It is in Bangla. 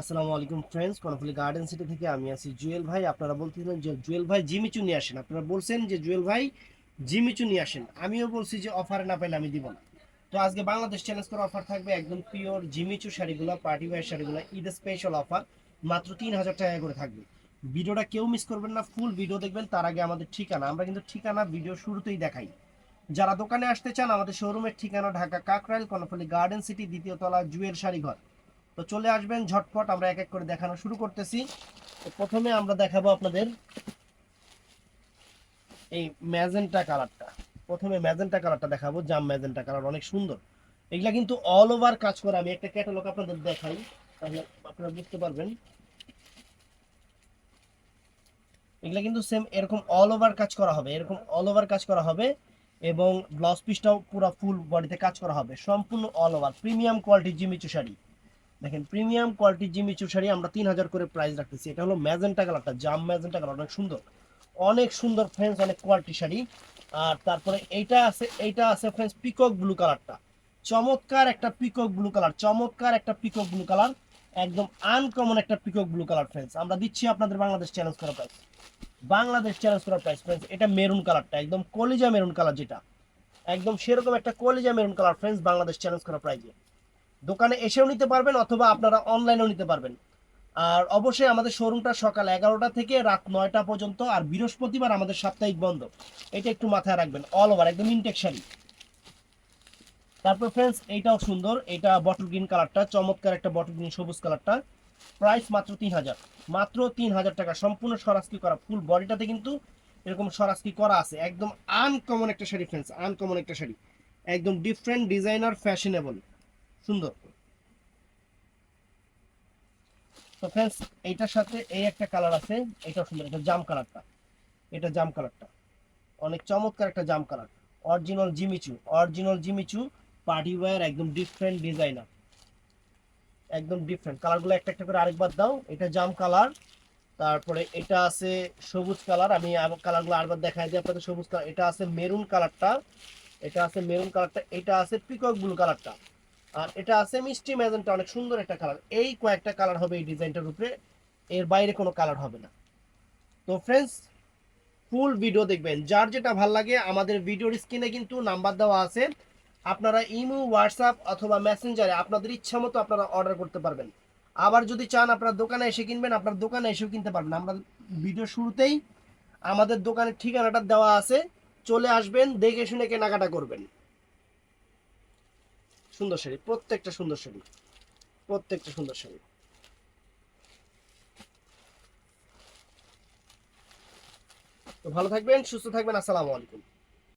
আসসালামু আলাইকুম ফ্রেন্ডস কর্ণফুলি গার্ডেন সিটি থেকে আমি আছি জুয়েল ভাই। আপনারা বলতেছেন যে জুয়েল ভাই জিমিচু নিয়ে আসেন। আপনারা বলছেন যে জুয়েল ভাই জিমিচু নিয়ে আসেন। আমিও বলছি যে অফারে না পেলে আমি দিব না। তো আজকে বাংলাদেশ চ্যালেঞ্জ করে অফার থাকবে একদম পিওর জিমিচু শাড়িগুলো পার্টি ওয়্যার শাড়িগুলো, ঈদ স্পেশাল অফার মাত্র তিন হাজার টাকা করে থাকবে। ভিডিওটা কেউ মিস করবেন না ফুল ভিডিও দেখবেন, তার আগে আমাদের ঠিকানা। আমরা কিন্তু ঠিকানা ভিডিও শুরুতেই দেখাই। যারা দোকানে আসতে চান, আমাদের শোরুমের ঠিকানা ঢাকা কাকরাইল, কর্ণফুলি গার্ডেন সিটি দ্বিতীয় তলা, জুয়েল শাড়িঘর। তো চলে আসবেন ঝটপট, আমরা এক এক করে দেখানো শুরু করতেছি। তো প্রথমে আমরা দেখাবো আপনাদের এই ম্যাজেন্টা কালারটা। প্রথমে ম্যাজেন্টা কালারটা দেখাবো, জাম ম্যাজেন্টা কালার, অনেক সুন্দর। এগুলা কিন্তু অল ওভার কাজ করা, আমি একটা ক্যাটালগ আপনাদের দেখাই, তাহলে আপনারা বুঝতে পারবেন। এগুলা কিন্তু সেম এরকম অল ওভার কাজ করা হবে, এরকম অল ওভার কাজ করা হবে এবং ব্লাউজ পিসটাও পুরো ফুল বডিতে কাজ করা হবে, সম্পূর্ণ all over premium quality Jimmy Choo sari দেখেন প্রিমিয়াম কোয়ালিটি জিমিচু শাড়ি আমরা তিন হাজার করে প্রাইস রাখতেছি। এটা হলো ম্যাজেন্টা কালারটা জাম ম্যাজেন্টা কালার অনেক সুন্দর। অনেক সুন্দর ফ্রেন্ডস অনেক কোয়ালিটি শাড়ি। আর তারপরে এইটা আছে এইটা আছে ফ্রেন্ডস পিকক ব্লু কালারটা চমৎকার একটা পিকক ব্লু কালার চমৎকার একটা পিকক ব্লু কালার একদম আনকমন একটা পিকক ব্লু কালার ফ্রেন্ডস আমরা দিচ্ছি আপনাদের বাংলাদেশ চ্যালেঞ্জ করা প্রাইস বাংলাদেশ চ্যালেঞ্জ করা প্রাইস ফ্রেন্ডস এটা মেরুন কালারটা একদম কলিজা মেরুন কালার যেটা। একদম সেরকম একটা কলিজা maroon colour friends Bangladesh challenge করা প্রাইজে দোকানে এসেও নিতে পারবেন অথবা আপনারা অনলাইনেও নিতে পারবেন। আর অবশ্যই আমাদের শোরুমটা সকাল এগারোটা থেকে রাত নয়টা পর্যন্ত আর বৃহস্পতিবার আমাদের সাপ্তাহিক বন্ধ। এটা একটু মাথায় রাখবেন অল ওভার একদম ইনটেক শাড়ি তারপর ফ্রেন্ডস এইটাও সুন্দর, এটা বটল গ্রিন কালারটা চমৎকার একটা বটল গ্রিন সবুজ কালারটা প্রাইস মাত্র তিন হাজার। মাত্র তিন হাজার টাকা, সম্পূর্ণ সরাসরি করা ফুল বডিটাতে কিন্তু এরকম সরাসরি করা আছে। একদম আনকমন একটা শাড়ি ফ্রেন্ডস আনকমন একটা শাড়ি। একদম ডিফারেন্ট ডিজাইনার ফ্যাশনেবল সুন্দর। তো ফ্রেন্ডস এইটার সাথে এই একটা কালার আছে, এটাও সুন্দর, এটা জাম কালারটা এটা জাম কালারটা অনেক চমৎকার একটা জাম colour original Jimmy Choo original Jimmy Choo party wear একদম ডিফারেন্ট ডিজাইনার একদম ডিফারেন্ট কালারগুলো একটা একটা করে আরেকবার দাও। এটা জাম কালার তারপরে এটা আছে সবুজ কালার আমি কালারগুলো আরেকবার দেখাই দিই আপনাদের সবুজ কালার এটা আছে মেরুন কালারটা এটা আছে মেরুন কালারটা এটা আছে পিকক ব্লু কালারটা আর এটা আছে মিষ্টি ম্যাজেন্টা, অনেক সুন্দর একটা কালার এই কয়েকটা কালার হবে এই ডিজাইনটার উপরে, এর বাইরে কোনো কালার হবে না। তো ফ্রেন্ডস ফুল ভিডিও দেখবেন। যার যেটা ভালো লাগে, আমাদের ভিডিওর স্ক্রিনে কিন্তু নাম্বার দেওয়া আছে। আপনারা ইমো, হোয়াটসঅ্যাপ অথবা মেসেঞ্জারে আপনাদের ইচ্ছা মতো আপনারা অর্ডার করতে পারবেন। আবার যদি চান আপনার দোকানে এসে কিনবেন, আপনার দোকানে এসেও কিনতে পারবেন। আমরা ভিডিও শুরুতেই আমাদের দোকানের ঠিকানাটা দেওয়া আছে। চলে আসবেন, দেখে শুনে কেনাকাটা করবেন। সুন্দর শাড়ি, প্রত্যেকটা সুন্দর শাড়ি, প্রত্যেকটা সুন্দর শাড়ি। তো ভালো থাকবেন, সুস্থ থাকবেন, আসসালামু আলাইকুম।